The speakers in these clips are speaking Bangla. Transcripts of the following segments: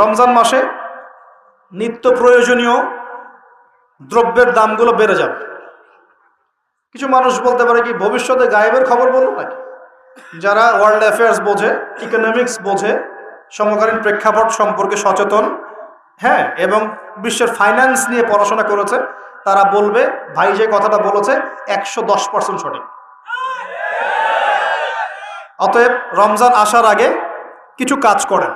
রমজান মাসে নিত্য প্রয়োজনীয় দ্রব্যের দামগুলো বেড়ে যাবে। কিছু মানুষ বলতে পারে কি, ভবিষ্যতে গায়েবের খবর বলব নাকি? যারা ওয়ার্ল্ড অ্যাফেয়ার্স বোঝে ইকোনমিক্স বোঝে, সমকালীন প্রেক্ষাপট সম্পর্কে সচেতন হ্যাঁ এবং বিশ্বের ফাইন্যান্স নিয়ে পড়াশোনা করেছে, তারা বলবে, ভাই যে কথাটা বলেছে, একশো দশ পার্সেন্ট সঠিক। অতএব রমজান আসার আগে কিছু কাজ করেন।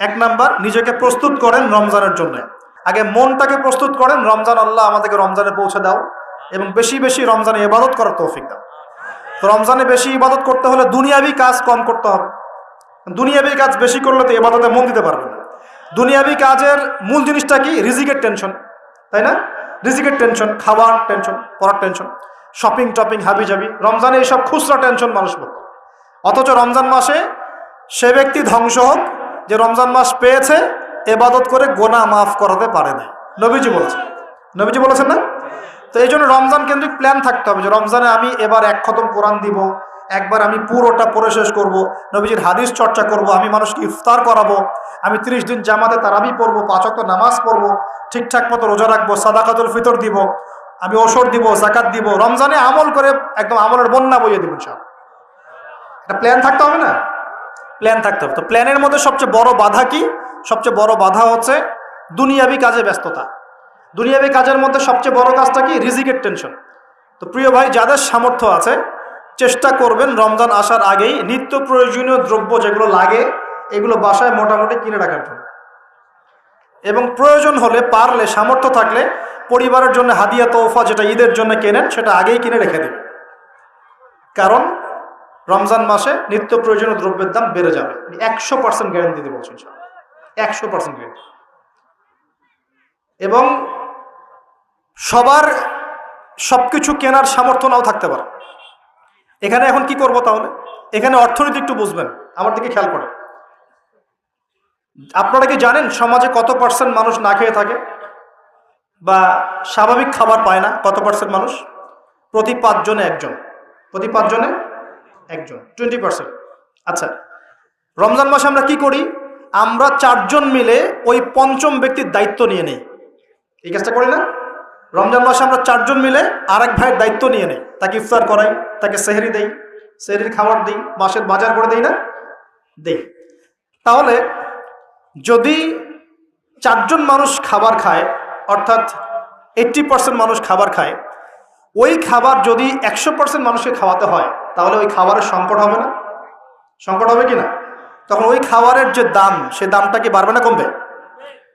এক নাম্বার, নিজেকে প্রস্তুত করেন রমজানের জন্য। আগে মনটাকে প্রস্তুত করেন, রমজান আল্লাহ আমাদেরকে রমজানে পৌঁছে দাও এবং বেশি বেশি রমজানে ইবাদত করার তৌফিক দাও। তো রমজানে বেশি ইবাদত করতে হলে দুনিয়াবি কাজ কম করতে হবে। দুনিয়াবি কাজ বেশি করলে তো এবাদতে মন দিতে পারবে না। দুনিয়াবি কাজের মূল জিনিসটা কি? রিজিকের টেনশন, তাই না? রিজিকের টেনশন, খাওয়ার টেনশন, পড়ার টেনশন, শপিং, টপিং হাবি জাবি রমজানে এইসব খুচরা টেনশন মানুষ অথচ রমজান মাসে সে ব্যক্তি ধ্বংস হোক যে রমজান মাস পেয়েছে, এবাদত করে গোনা মাফ করাতে পারে না। নবীজি বলেছেন। নবীজি বলেছেন না? তো এই জন্য রমজান কেন্দ্রিক প্ল্যান থাকতে হবে যে রমজানে আমি এবার এক খতম কোরআন দিব, একবার আমি পুরোটা পড়ে শেষ করব, নবীজির হাদিস চর্চা করব, আমি মানুষকে ইফতার করাবো, আমি তিরিশ দিন জামাতে তারাবি পড়ব পাঁচক নামাজ পড়ব, ঠিকঠাক মতো রোজা রাখব, সাদাকাতুল ফিতর দিব, আমি ওষুধ দিব জাকাত দিব, রমজানে আমল করে একদম আমলের বন্যা বইয়ে দিব সব একটা প্ল্যান থাকতে হবে না? প্ল্যান থাকতে হবে। তো প্ল্যানের মধ্যে সবচেয়ে বড় বাধা কি? সবচেয়ে বড় বাধা হচ্ছে দুনিয়াবি কাজে ব্যস্ততা। দুনিয়াবি কাজের মধ্যে সবচেয়ে বড় কাজটা কি? রিজিকের টেনশন তো প্রিয় ভাই, যাদের সামর্থ্য আছে, চেষ্টা করবেন রমজান আসার আগেই নিত্য প্রয়োজনীয় দ্রব্য যেগুলো লাগে, এগুলো বাসায় মোটামুটি কিনে রাখার জন্য। এবং প্রয়োজন হলে, পারলে, সামর্থ্য থাকলে পরিবারের জন্য হাদিয়া তোফা যেটা ঈদের জন্য কেনেন, সেটা আগেই কিনে রেখে দেবেন। কারণ রমজান মাসে নিত্য প্রয়োজনীয় দ্রব্যের দাম বেড়ে যাবে। একশো পার্সেন্ট গ্যারেন্টি দিতে বলছেন একশো পার্সেন্ট গ্যারেন্টি এবং সবার সব কিছু কেনার সামর্থ্য নাও থাকতে পারে। এখানে এখন কি করব তাহলে? এখানে অর্থনীতি একটু বুঝবেন, আমার দিকে খেয়াল করে আপনারা কি জানেন সমাজে কত পার্সেন্ট মানুষ না খেয়ে থাকে? বা স্বাভাবিক খাবার পায় না কত পার্সেন্ট মানুষ? প্রতি পাঁচজনে একজন। প্রতি পাঁচজনে একজন টোয়েন্টি পার্সেন্ট আচ্ছা রমজান মাসে আমরা কি করি? আমরা চারজন মিলে ওই পঞ্চম ব্যক্তির দায়িত্ব নিয়ে নেই। এই কাজটা করি না? রমজান মাসে আমরা চারজন মিলে আরেক ভাইয়ের দায়িত্ব নিয়ে নেই। তাকে ইফতার করাই, তাকে সেহরি দেই, সেহরির খাবার দিই, মাসের বাজার করে দেই না? দেই। তাহলে যদি চারজন মানুষ খাবার খায়, অর্থাৎ এইট্টি পার্সেন্ট মানুষ খাবার খায়, ওই খাবার যদি একশো পার্সেন্ট মানুষকে খাওয়াতে হয় তাহলে ওই খাবারের সংকট হবে না? সংকট হবে কি না তখন ওই খাবারের যে দাম সে দামটা কি বাড়বে না কমবে?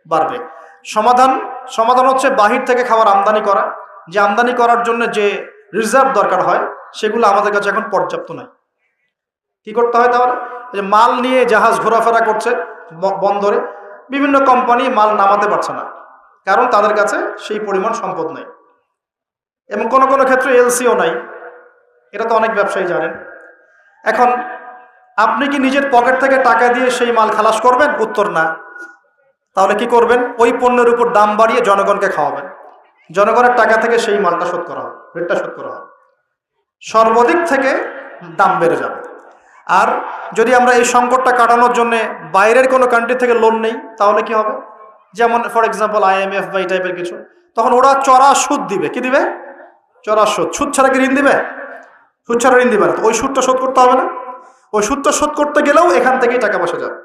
বাড়বে। সমাধান সমাধান হচ্ছে বাহির থেকে খাবার আমদানি করা। যে আমদানি করার জন্য যে রিজার্ভ দরকার হয়, সেগুলো আমাদের কাছে এখন পর্যাপ্ত নয় কি করতে হয় তাহলে? যে মাল নিয়ে জাহাজ ঘোরাফেরা করছে বন্দরে, বিভিন্ন কোম্পানি মাল নামাতে পারছে না। কারণ তাদের কাছে সেই পরিমাণ সম্পদ নেই। এবং কোনো কোনো ক্ষেত্রে এলসিও নাই। এটা তো অনেক ব্যবসায়ী জানেন। এখন আপনি কি নিজের পকেট থেকে টাকা দিয়ে সেই মাল খালাস করবেন? উত্তর না। তাহলে কি করবেন? ওই পণ্যের উপর দাম বাড়িয়ে জনগণকে খাওয়াবেন। জনগণের টাকা থেকে সেই মালটা শোধ করা হবে, রেটটা শোধ করা হবে। সর্বাধিক থেকে দাম বেড়ে যাবে। আর যদি আমরা এই সংকটটা কাটানোর জন্য বাইরের কোনো কান্ট্রি থেকে লোন নেই, তাহলে কি হবে? যেমন ফর এক্সাম্পল আইএমএফ বা এই টাইপের কিছু। তখন ওরা চড়া সুদ দিবে। কি দিবে? চড়া সুদ। সুদ ছাড়া কি ঋণ দিবে? ঋণ দিবে না ওই সুদটা শোধ করতে হবে না। ওই সুদটা শোধ করতে গেলেও এখান থেকেই টাকা পয়সা যাবে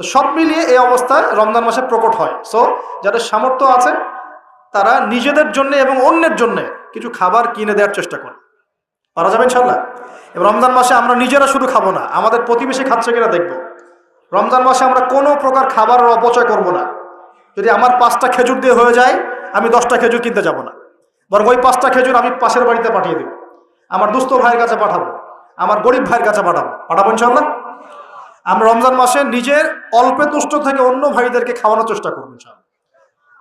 তো সব মিলিয়ে এই অবস্থায় রমজান মাসে প্রকট হয়। সো যাদের সামর্থ্য আছে, তারা নিজেদের জন্য এবং অন্যের জন্য কিছু খাবার কিনে দেওয়ার চেষ্টা করে। পারা যাবে ইনশাল্লাহ রমজান মাসে আমরা নিজেরা শুধু খাব না, আমাদের প্রতিবেশী খাচ্ছে কিনা দেখব। রমজান মাসে আমরা কোনো প্রকার খাবারের অপচয় করব না। যদি আমার পাঁচটা খেজুর দিয়ে হয়ে যায়, আমি দশটা খেজুর কিনতে যাব না। বরং ওই পাঁচটা খেজুর আমি পাশের বাড়িতে পাঠিয়ে দেবো। আমার দুস্থ ভাইয়ের কাছে পাঠাবো। আমার গরিব ভাইয়ের কাছে পাঠাবো। পাঠাবো ইনশাল্লাহ আমরা রমজান মাসে নিজের অল্পে তুষ্ট থেকে অন্য ভাইদেরকে খাওয়ানোর চেষ্টা করব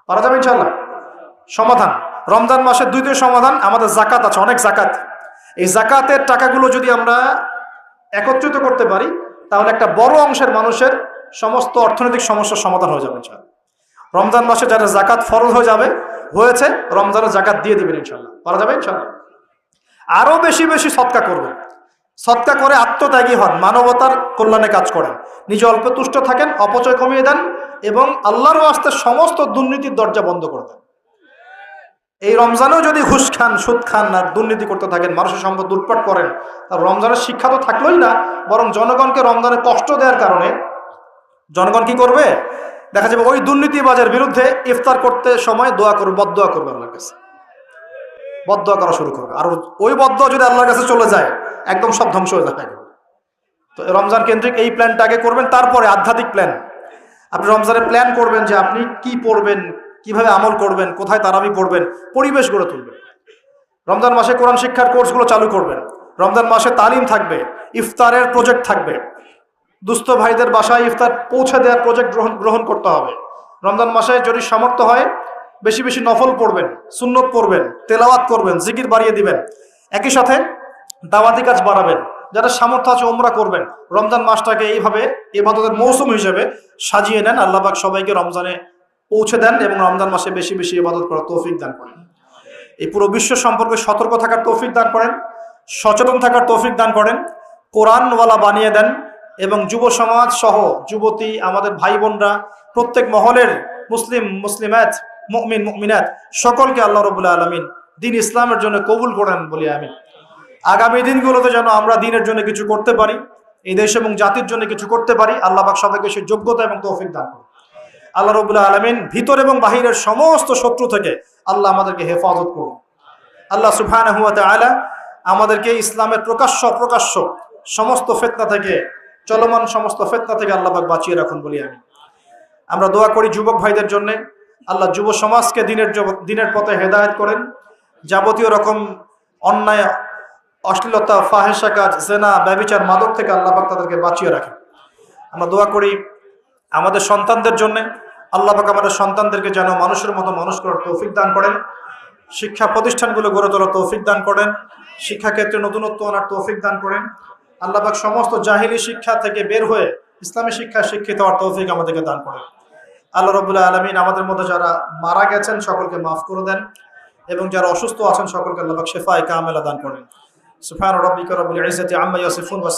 পারা যাবে ইনশাল্লাহ সমাধান। রমজান মাসের দ্বিতীয় সমাধান, আমাদের জাকাত আছে, অনেক জাকাত এই জাকাতের টাকাগুলো যদি আমরা একত্রিত করতে পারি, তাহলে একটা বড় অংশের মানুষের সমস্ত অর্থনৈতিক সমস্যার সমাধান হয়ে যাবে ইনশাল্লাহ রমজান মাসে যারা জাকাত ফরজ হয়ে যাবে, হয়েছে, রমজানের জাকাত দিয়ে দিবেন ইনশাল্লাহ পারা যাবে ইনশাল্লাহ আরও বেশি বেশি সৎকা করবেন। সৎকা করে আত্মত্যাগী হন, মানবতার কল্যাণে কাজ করেন। নিজে অল্প তুষ্ট থাকেন, অপচয় কমিয়ে দেন এবং আল্লাহর ওয়াস্তে সমস্ত দুর্নীতির দরজা বন্ধ করে দেন। এই রমজানেও যদি ঘুষ খান, সুদ খান আর দুর্নীতি করতে থাকেন, মানুষের সম্পদ লুটপাট করেন তার রমজানের শিক্ষা তো থাকলোই না, বরং জনগণকে রমজানে কষ্ট দেওয়ার কারণে জনগণ কি করবে? দেখা যাবে ওই দুর্নীতিবাজের বিরুদ্ধে ইফতার করতে সময় দোয়া করবে বদোয়া করবে আল্লাহর কাছে। বদোয়া করা শুরু করবে। আর ওই বদোয়া যদি আল্লাহর কাছে চলে যায়, একদম সব ধ্বংস হয়ে যাবে তো রমজান কেন্দ্রিক এই প্ল্যানটা আগে করবেন, তারপরে আধ্যাত্মিক প্ল্যান আপনি রমজানের প্ল্যান করবেন যে আপনি কি পড়বেন, কীভাবে আমল করবেন, কোথায় তারাবি পড়বেন, পরিবেশ গড়ে তুলবেন। রমজান মাসে কোরআন শিক্ষার কোর্সগুলো চালু করবেন। রমজান মাসে তালিম থাকবে, ইফতারের প্রজেক্ট থাকবে। দুস্থ ভাইদের বাসায় ইফতার পৌঁছে দেওয়ার প্রজেক্ট গ্রহণ গ্রহণ করতে হবে। রমজান মাসে যদি সামর্থ্য হয় বেশি বেশি নফল পড়বেন, সুন্নত পড়বেন, তেলাওয়াত করবেন, জিকির বাড়িয়ে দিবেন। একই সাথে দাওয়াতি কাজ বাড়াবেন যারা সামর্থ্য আছে ওমরা করবেন। রমজান মাসটাকে এইভাবে এবাদতের মৌসুম হিসেবে সাজিয়ে নেন আল্লাহবাক সবাইকে রমজানে পৌঁছে দেন এবং রমজান মাসে বেশি বেশি ইবাদত করার তৌফিক দান করেন। এই পুরো বিশ্ব সম্পর্কে সতর্ক থাকার তৌফিক দান করেন, সচেতন থাকার তৌফিক দান করেন, কোরআনওয়ালা বানিয়ে দেন এবং যুব সমাজ সহ যুবতী, আমাদের ভাই বোনরা, প্রত্যেক মহলের মুসলিম, মুসলিমাত মুমিন, মুমিনাত। সকলকে আল্লাহ রবুল্লা আলমিন দিন ইসলামের জন্য কবুল করেন বলি আমি আগামী দিনগুলোতে যেন আমরা দিনের জন্য কিছু করতে পারি, এই দেশ এবং জাতির জন্য কিছু করতে পারি, আল্লাহ পাক সবাইকে সে যোগ্যতা এবং তৌফিক দান করুন। আল্লাহ রবুল্লা আলমিন ভিতর এবং বাহিরের সমস্ত শত্রু থেকে আল্লাহ আমাদেরকে হেফাজত করুন। আল্লাহ সুফান আলা আমাদেরকে ইসলামের প্রকাশ্য প্রকাশ্য সমস্ত ফেতনা থেকে, চলমান সমস্ত ফেতনা থেকে আল্লাহবাক বাঁচিয়ে রাখুন বলি আমি আমরা দোয়া করি যুবক ভাইদের জন্য আল্লাহ যুব সমাজকে দিনের দিনের পথে হেদায়েত করেন। যাবতীয় রকম অন্যায়, অশ্লীলতা ফাহেসা কাজ, জেনা, ব্যবিচার, মাদক থেকে আল্লাহবাক তাদেরকে বাঁচিয়ে রাখেন। আমরা দোয়া করি আমাদের সন্তানদের জন্য। আল্লাহবাক আমাদের সন্তানদেরকে যেন মানুষের মতো মানুষ করার তৌফিক দান করেন। শিক্ষা প্রতিষ্ঠানগুলো গড়ে তোলার তৌফিক দান করেন। শিক্ষাক্ষেত্রে নতুনত্ব আনার তৌফিক দান করেন। আল্লাহবাক সমস্ত জাহিলি শিক্ষা থেকে বের হয়ে ইসলামী শিক্ষা শিক্ষিত হওয়ার তৌফিক আমাদেরকে দান করেন। আল্লাহ রবুল্লাহ আলমিন আমাদের মধ্যে যারা মারা গেছেন সকলকে মাফ করে দেন এবং যারা অসুস্থ আছেন সকলকে আল্লাহ শেফায় কামেলা দান করেন। সুফান রব্বিক রব্বুল ইজ্জাতি আম্মা ইয়াসিফুন ওয়া